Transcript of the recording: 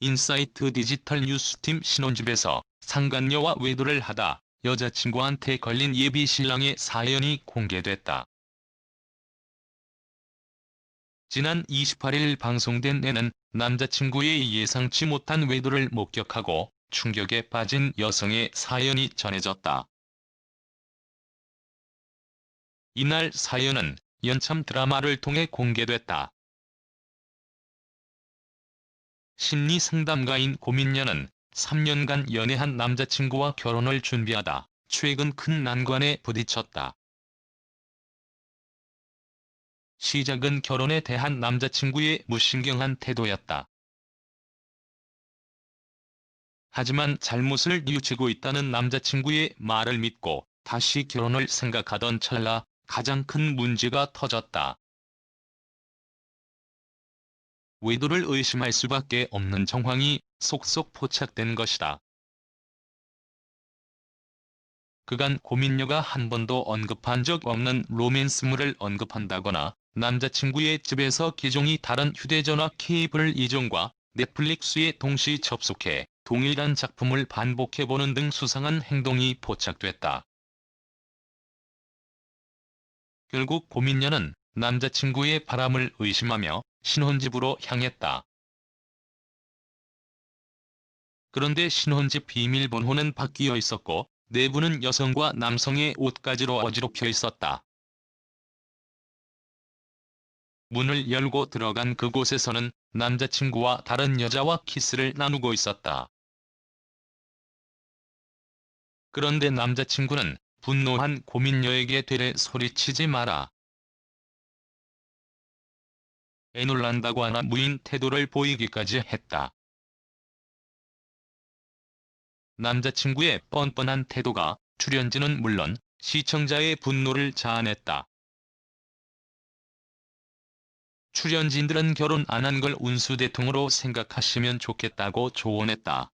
인사이트 디지털 뉴스팀 신혼집에서 상간녀와 외도를 하다 여자친구한테 걸린 예비 신랑의 사연이 공개됐다. 지난 28일 방송된 애는 남자친구의 예상치 못한 외도를 목격하고 충격에 빠진 여성의 사연이 전해졌다. 이날 사연은 연참 드라마를 통해 공개됐다. 심리 상담가인 고민녀는 3년간 연애한 남자친구와 결혼을 준비하다 최근 큰 난관에 부딪혔다. 시작은 결혼에 대한 남자친구의 무신경한 태도였다. 하지만 잘못을 뉘우치고 있다는 남자친구의 말을 믿고 다시 결혼을 생각하던 찰나 가장 큰 문제가 터졌다. 외도를 의심할 수밖에 없는 정황이 속속 포착된 것이다. 그간 고민녀가 한 번도 언급한 적 없는 로맨스물을 언급한다거나 남자친구의 집에서 기종이 다른 휴대전화 케이블 이종과 넷플릭스에 동시 접속해 동일한 작품을 반복해보는 등 수상한 행동이 포착됐다. 결국 고민녀는 남자친구의 바람을 의심하며 신혼집으로 향했다. 그런데 신혼집 비밀번호는 바뀌어 있었고 내부는 여성과 남성의 옷가지로 어지럽혀 있었다. 문을 열고 들어간 그곳에서는 남자친구와 다른 여자와 키스를 나누고 있었다. 그런데 남자친구는 분노한 고민녀에게 되레 소리치지 마라. 애놀란다고 하나 무인 태도를 보이기까지 했다. 남자친구의 뻔뻔한 태도가 출연진은 물론 시청자의 분노를 자아냈다. 출연진들은 결혼 안 한 걸 운수대통으로 생각하시면 좋겠다고 조언했다.